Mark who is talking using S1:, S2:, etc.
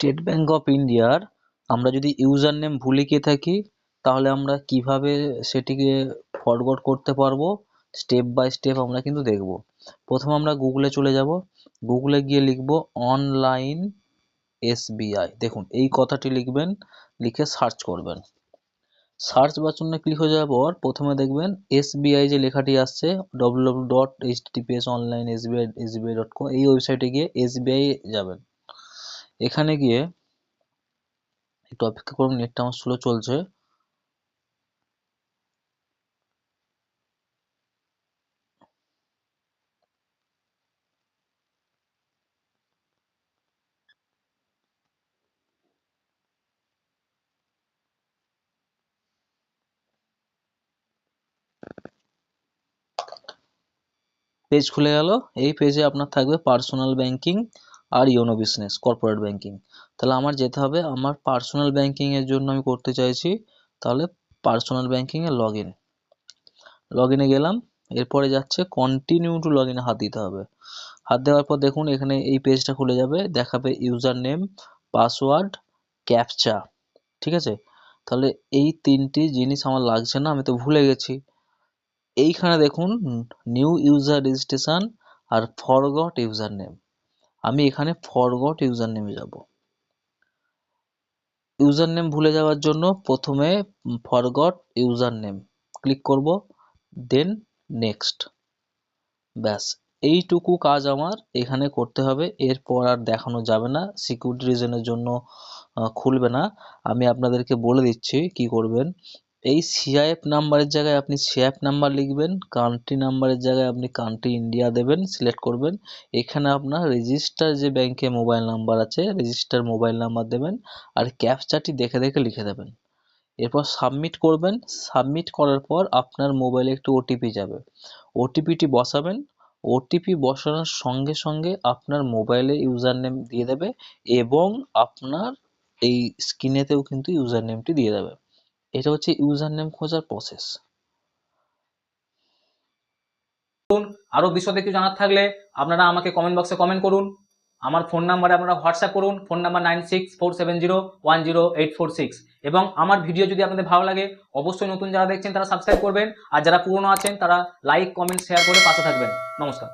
S1: State bank of ইন্ডিয়ার আমরা যদি ইউজার নেম ভুলে গিয়ে থাকি, তাহলে আমরা কীভাবে সেটিকে ফরগট করতে পারব? স্টেপ বাই স্টেপ আমরা কিন্তু দেখব। প্রথমে আমরা গুগলে চলে যাব। গুগলে গিয়ে লিখব অনলাইন এসবিআই দেখুন, এই কথাটি লিখবেন, লিখে সার্চ করবেন। সার্চ বাচনে ক্লিক হয়ে যাওয়ার পর প্রথমে দেখবেন এসবিআই যে লেখাটি আসছে W dot H TPS online SBI SBI dot com এই ওয়েবসাইটে গিয়ে এসবিআই যাবেন। এখানে গিয়ে একটু অপেক্ষা করুন, নেটটা আমার স্লো চলছে। পেজ খুলে গেল। এই পেজে আপনার থাকবে পার্সোনাল ব্যাংকিং আর ইওনো বিজনেস কর্পোরেট ব্যাংকিং তাহলে আমার যেতে হবে, আমার পার্সোনাল ব্যাংকিং এর জন্য আমি করতে চাইছি, তাহলে পার্সোনাল ব্যাংকিং এ লগ ইন লগ ইনে গেলাম, এরপরে যাচ্ছে কন্টিনিউ টু লগ ইনে হাত দিতে হবে। হাত দেওয়ার পর দেখুন, এখানে এই পেজটা খুলে যাবে, দেখাবে ইউজার নেম পাসওয়ার্ড ক্যাপচা ঠিক আছে? তাহলে এই তিনটি জিনিস আমার লাগছে না, আমি তো ভুলে গেছি। এইখানে দেখুন নিউ ইউজার রেজিস্ট্রেশন আর ফরগট ইউজার নেম আমি এখানে ফরগট ইউজার নেমে যাব। ইউজার নেম ভুলে যাওয়ার জন্য প্রথমে ফরগট ইউজার নেম ক্লিক করব দেন নেক্সট ব্যাস, এইটুকু কাজ আমার এখানে করতে হবে, এরপর আর দেখানো যাবে না সিকিউরিটি রিজনের জন্য খুলবে না। আমি আপনাদেরকে বলে দিচ্ছি কি করবেন। এই সিআইএফ নাম্বারের জায়গায় আপনি সিআইএফ নাম্বার লিখবেন কান্ট্রি নাম্বারের জায়গায় আপনি কান্ট্রি ইন্ডিয়া দেবেন সিলেক্ট করবেন। এখানে আপনার রেজিস্টার যে ব্যাংকে মোবাইল নাম্বার আছে রেজিস্টার মোবাইল নাম্বার দেবেন আর ক্যাপচাটি দেখে দেখে লিখে দেবেন। এরপর সাবমিট করবেন। সাবমিট করার পর আপনার মোবাইলে একটু ওটিপি যাবে। ওটিপিটি বসাবেন। ওটিপি বসানোর সঙ্গে সঙ্গে আপনার মোবাইলে ইউজার নেম দিয়ে দেবে এবং আপনার এই স্ক্রিনেতেও কিন্তু ইউজার নেমটি দিয়ে দেবে। এটা হচ্ছে ইউজার নেম খোঁজার প্রসেস
S2: আরও বিশদে কিছু জানার থাকলে আপনারা আমাকে কমেন্ট বক্সে কমেন্ট করুন। আমার ফোন নাম্বারে আপনারা হোয়াটসঅ্যাপ করুন phone number nine six four seven zero one zero eight four six এবং আমার ভিডিও যদি আপনাদের ভালো লাগে, অবশ্যই নতুন যারা দেখছেন তারা সাবস্ক্রাইব করবেন। আর যারা পুরনো আছেন, তারা লাইক কমেন্ট শেয়ার করে পাশে থাকবেন। নমস্কার।